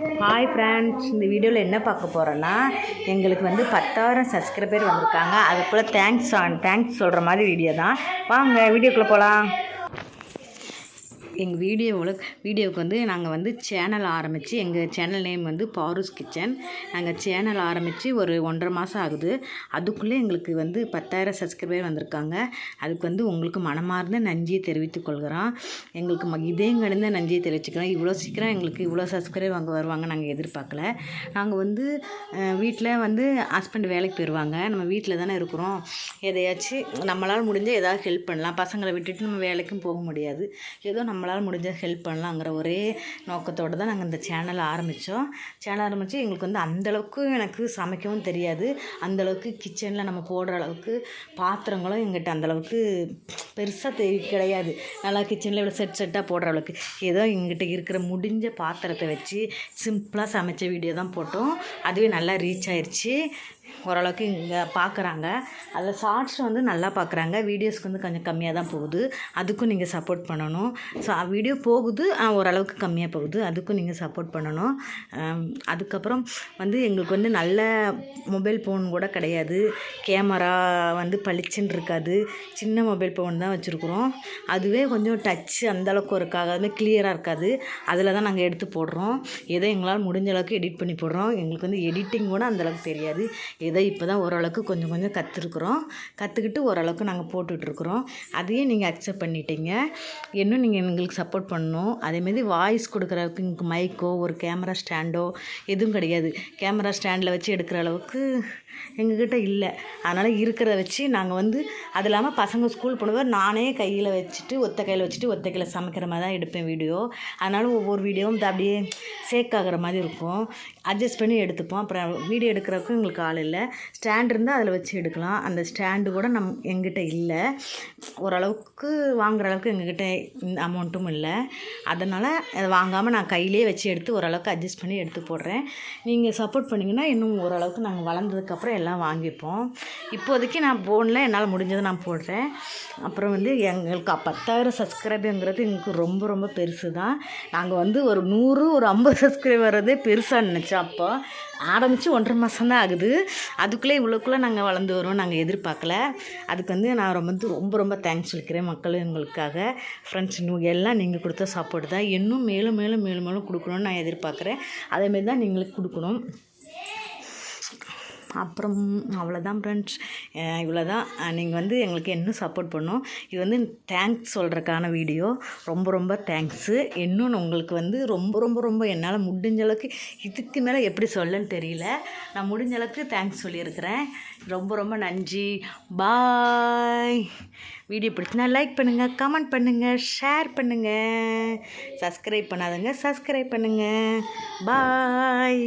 Hi friends இந்த வீடியோவில் என்ன பார்க்க போகிறோன்னா எங்களுக்கு வந்து பத்தாயிரம் சப்ஸ்கிரைபர் வந்திருக்காங்க. அதுக்குள்ளே தேங்க்ஸ் ஆன் தேங்க்ஸ் சொல்கிற மாதிரி வீடியோ தான். வாங்க வீடியோக்குள்ளே போகலாம் எங்கள் வீடியோவில் வீடியோவுக்கு வந்து நாங்கள் வந்து சேனல் ஆரம்பித்து எங்கள் சேனல் நேம் வந்து பாரூஸ் கிச்சன். நாங்கள் சேனல் ஆரம்பித்து ஒரு ஒன்றரை மாதம் ஆகுது. அதுக்குள்ளே எங்களுக்கு வந்து பத்தாயிரம் சப்ஸ்கிரைபர் வந்திருக்காங்க. அதுக்கு வந்து உங்களுக்கு மனமார்ந்த நன்றியை தெரிவித்துக் கொள்கிறோம். எங்களுக்கு ம இதயம் நஞ்சியை நன்றியை தெரிவிச்சுக்கிறோம். இவ்வளோ சீக்கிரம் எங்களுக்கு இவ்வளோ சப்ஸ்கிரைப் அங்கே வருவாங்க நாங்கள் எதிர்பார்க்கல. நாங்கள் வந்து வீட்டில் வந்து ஹஸ்பண்ட் வேலைக்கு போயிடுவாங்க நம்ம வீட்டில் தானே இருக்கிறோம். எதையாச்சும் நம்மளால் முடிஞ்ச ஏதாவது ஹெல்ப் பண்ணலாம். பசங்களை விட்டுட்டு நம்ம வேலைக்கும் போக முடியாது. ஏதோ நம்ம நம்மளால் முடிஞ்ச ஹெல்ப் பண்ணலாங்கிற ஒரே நோக்கத்தோடு தான் நாங்கள் இந்த சேனலை ஆரம்பித்தோம் சேனல் ஆரம்பித்து எங்களுக்கு வந்து அந்தளவுக்கு எனக்கு சமைக்கவும் தெரியாது. அந்தளவுக்கு கிச்சனில் நம்ம போடுற அளவுக்கு பாத்திரங்களும் எங்கிட்ட அந்தளவுக்கு பெருசாக தெரி கிடையாது. நல்லா கிச்சனில் இவ்வளோ செட் செட்டாக போடுற அளவுக்கு. ஏதோ எங்கிட்ட இருக்கிற முடிஞ்ச பாத்திரத்தை வச்சு சிம்பிளாக சமைச்ச வீடியோ தான் போட்டோம். அதுவே நல்லா ரீச் ஆயிடுச்சு ஓரளவுக்கு இங்கே பார்க்குறாங்க அதில் ஷார்ட்ஸ் வந்து நல்லா பார்க்குறாங்க வீடியோஸ்க்கு வந்து கொஞ்சம் கம்மியாக தான் போகுது. அதுக்கும் நீங்கள் சப்போர்ட் பண்ணணும். ஸோ வீடியோ போகுது. ஓரளவுக்கு கம்மியாக போகுது. அதுக்கும் நீங்கள் சப்போர்ட் பண்ணணும். அதுக்கப்புறம் வந்து எங்களுக்கு வந்து நல்ல மொபைல் ஃபோன் கூட கிடையாது. கேமரா வந்து பளிச்சுன்னு இருக்காது. சின்ன மொபைல் ஃபோன் தான் வச்சுருக்குறோம். அதுவே கொஞ்சம் டச்சு அந்தளவுக்கு இருக்காது. அதுமாதிரி கிளியராக இருக்காது. அதில் தான் நாங்கள் எடுத்து போடுறோம். ஏதோ எங்களால் முடிஞ்ச அளவுக்கு எடிட் பண்ணி போடுறோம். எங்களுக்கு வந்து எடிட்டிங் கூட அந்தளவுக்கு தெரியாது. ஏதோ இப்போ தான் ஓரளவுக்கு கொஞ்சம் கொஞ்சம் கற்றுருக்குறோம் கற்றுக்கிட்டு ஓரளவுக்கு நாங்கள் போட்டுட்ருக்குறோம். அதையும் நீங்கள் அக்செப்ட் பண்ணிட்டீங்க. இன்னும் நீங்கள் எங்களுக்கு சப்போர்ட் பண்ணணும். அதேமாரி வாய்ஸ் கொடுக்குறதுக்கு மைக்கோ ஒரு கேமரா ஸ்டாண்டோ எதுவும் கிடையாது. கேமரா ஸ்டாண்டில் வச்சு எடுக்கிற அளவுக்கு எங்ககிட்ட இல்லை. அதனால் இருக்கிறத வச்சு நாங்கள் வந்து அது இல்லாமல் பசங்க ஸ்கூல் போனவர் நானே கையில் வச்சுட்டு ஒத்த கையில் வச்சுட்டு ஒத்த கையில் சமைக்கிற மாதிரி தான் எடுப்பேன் வீடியோ. அதனால் ஒவ்வொரு வீடியோவும் அப்படியே சேக் ஆகிற மாதிரி இருக்கும். அட்ஜஸ்ட் பண்ணி எடுத்துப்போம். அப்புறம் வீடியோ எடுக்கிறதுக்கும் எங்களுக்கு ஆள் இல்லை. ஸ்டாண்ட் இருந்தால் அதில் வச்சு எடுக்கலாம். அந்த ஸ்டாண்டு கூட நம் எங்கிட்ட இல்லை. ஓரளவுக்கு வாங்குற அளவுக்கு எங்ககிட்ட இந்த அமௌண்ட்டும் இல்லை. அதனால் அதை வாங்காமல் நான் கையிலே வச்சு எடுத்து ஓரளவுக்கு அட்ஜஸ்ட் பண்ணி எடுத்து போடுறேன். நீங்கள் சப்போர்ட் பண்ணிங்கன்னா இன்னும் ஓரளவுக்கு நாங்கள் வளர்ந்ததுக்கப்புறம் எல்லாம் வாங்கிப்போம். இப்போதைக்கு நான் ஃபோனில் என்னால் முடிஞ்சதை நான் போடுறேன். அப்புறம் வந்து எங்களுக்கு பத்தாயிரம் சப்ஸ்கிரைபுங்கிறது எங்களுக்கு ரொம்ப ரொம்ப பெருசு தான் நாங்கள் வந்து ஒரு நூறு ஒரு ஐம்பது சப்ஸ்கிரைபர் வரதே பெருசாக நினச்சோம் அப்போ. ஆரம்பித்து ஒன்றரை மாதம் தான் ஆகுது. அதுக்குள்ளே இவ்வளோக்குள்ளே நாங்கள் வளர்ந்து வரோம் நாங்கள் எதிர்பார்க்கல. அதுக்கு வந்து நான் ரொம்ப வந்து ரொம்ப ரொம்ப தேங்க்ஸ் சொல்லிக்கிறேன் மக்கள் எங்களுக்காக. ஃப்ரெண்ட்ஸ் எல்லாம் நீங்கள் கொடுத்த சாப்பாடு தான். இன்னும் மேலும் மேலும் மேலும் மேலும் கொடுக்கணும்னு நான் எதிர்பார்க்குறேன். அதேமாரி தான் நீங்களுக்கு கொடுக்கணும். அப்புறம் அவ்வளோதான் ஃப்ரெண்ட்ஸ் இவ்வளோ தான் நீங்கள் வந்து எங்களுக்கு இன்னும் சப்போர்ட் பண்ணும் இது வந்து தேங்க்ஸ் சொல்கிறக்கான வீடியோ ரொம்ப ரொம்ப தேங்க்ஸு இன்னும் உங்களுக்கு வந்து ரொம்ப ரொம்ப ரொம்ப என்னால் முடிஞ்ச அளவுக்கு இதுக்கு மேலே எப்படி சொல்லன்னு தெரியல. நான் முடிஞ்ச அளவுக்கு தேங்க்ஸ் சொல்லியிருக்கிறேன். ரொம்ப ரொம்ப நன்றி. பாய் வீடியோ பிடிச்சினா லைக் பண்ணுங்கள் கமெண்ட் பண்ணுங்கள் ஷேர் பண்ணுங்கள் சப்ஸ்கிரைப் பண்ணாதங்க சப்ஸ்கிரைப் பண்ணுங்கள் பாய்